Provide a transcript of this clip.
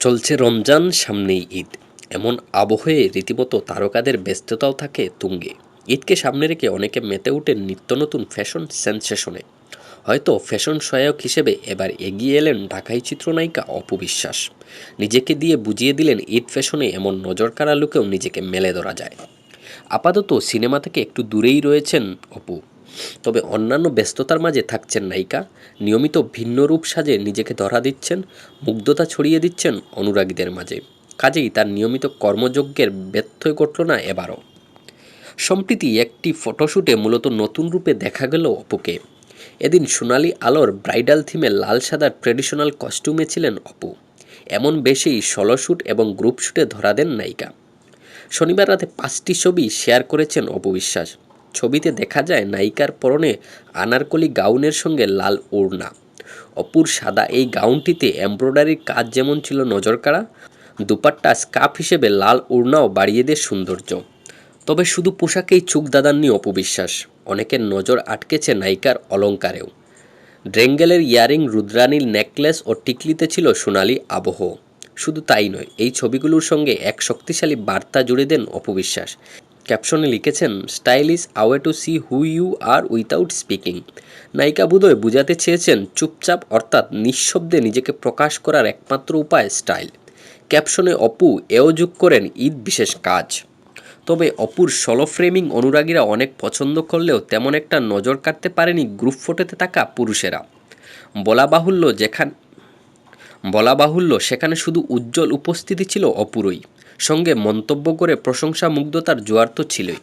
চলছে রমজান, সামনেই ঈদ। এমন আবহে রীতিমতো তারকাদের ব্যস্ততাও থাকে তুঙ্গে। ঈদকে সামনে রেখে অনেকে মেতে ওঠেন নিত্য নতুন ফ্যাশন সেন্সেশনে। হয়তো ফ্যাশন সহায়ক হিসেবে এবার এগিয়ে এলেন ঢাকাই চিত্রনায়িকা অপবিশ্বাস নিজেকে দিয়ে বুঝিয়ে দিলেন ঈদ ফ্যাশনে এমন নজর কাড়া লোকেও নিজেকে মেলে ধরা যায়। আপাতত সিনেমা থেকে একটু দূরেই রয়েছেন অপু। তবে অন্যান্য ব্যস্ততার মাঝে থাকছেন নায়িকা। নিয়মিত ভিন্ন রূপ সাজে নিজেকে ধরা দিচ্ছেন, মুগ্ধতা ছড়িয়ে দিচ্ছেন অনুরাগীদের মাঝে। কাজেই তার নিয়মিত কর্মযজ্ঞের ব্যত্যয় ঘটল না এবারও। সম্প্রতি একটি ফটোশ্যুটে মূলত নতুন রূপে দেখা গেল অপুকে। এদিন সোনালি আলোর ব্রাইডাল থিমে লাল সাদার ট্রেডিশনাল কস্টিউমে ছিলেন অপু। এমন বেশেই সলো শ্যুট এবং গ্রুপ শ্যুটে ধরা দেন নায়িকা। শনিবার রাতে পাঁচটি ছবি শেয়ার করেছেন অপবিশ্বাস ছবিতে দেখা যায় নায়িকার পরনে আনারকলি গাউনের সঙ্গে লাল ওড়না। অপুর সাদা এই গাউনটিতে এমব্রয়ডারির কাজ যেমন ছিল নজরকাড়া, দুপাট্টা স্কার্ফ হিসেবে লাল ওড়নাও বাড়িয়ে দেয় সৌন্দর্য। তবে শুধু পোশাকেই চোখ দাদাননি অপবিশ্বাস অনেকের নজর আটকেছে নায়িকার অলঙ্কারেও। ড্রেঙ্গেলের ইয়ারিং রুদ্রানীর নেকলেস ও টিকলিতে ছিল সোনালি আবহ। শুধু তাই নয়, এই ছবিগুলোর সঙ্গে এক শক্তিশালী বার্তা জুড়ে দেন অপবিশ্বাস ক্যাপশনে লিখেছেন, stylish away to see who you are without speaking নায়িকা বোধহয় বুঝাতে চেয়েছেন, চুপচাপ, অর্থাৎ নিঃশব্দে নিজেকে প্রকাশ করার একমাত্র উপায় স্টাইল। ক্যাপশনে অপু এও যোগ করেন, ঈদ বিশেষ কাজ। তবে অপুর সলো ফ্রেমিং অনুরাগীরা অনেক পছন্দ করলেও তেমন একটা নজর কাটতে পারেনি গ্রুপ ফটোতে থাকা পুরুষেরা। বলা বাহুল্য যেখান বলা বাহুল্য, সেখানে শুধু উজ্জ্বল উপস্থিতি ছিল অপুরই। সঙ্গে মন্তব্য করে প্রশংসা মুগ্ধতার জোয়ার তো ছিলই।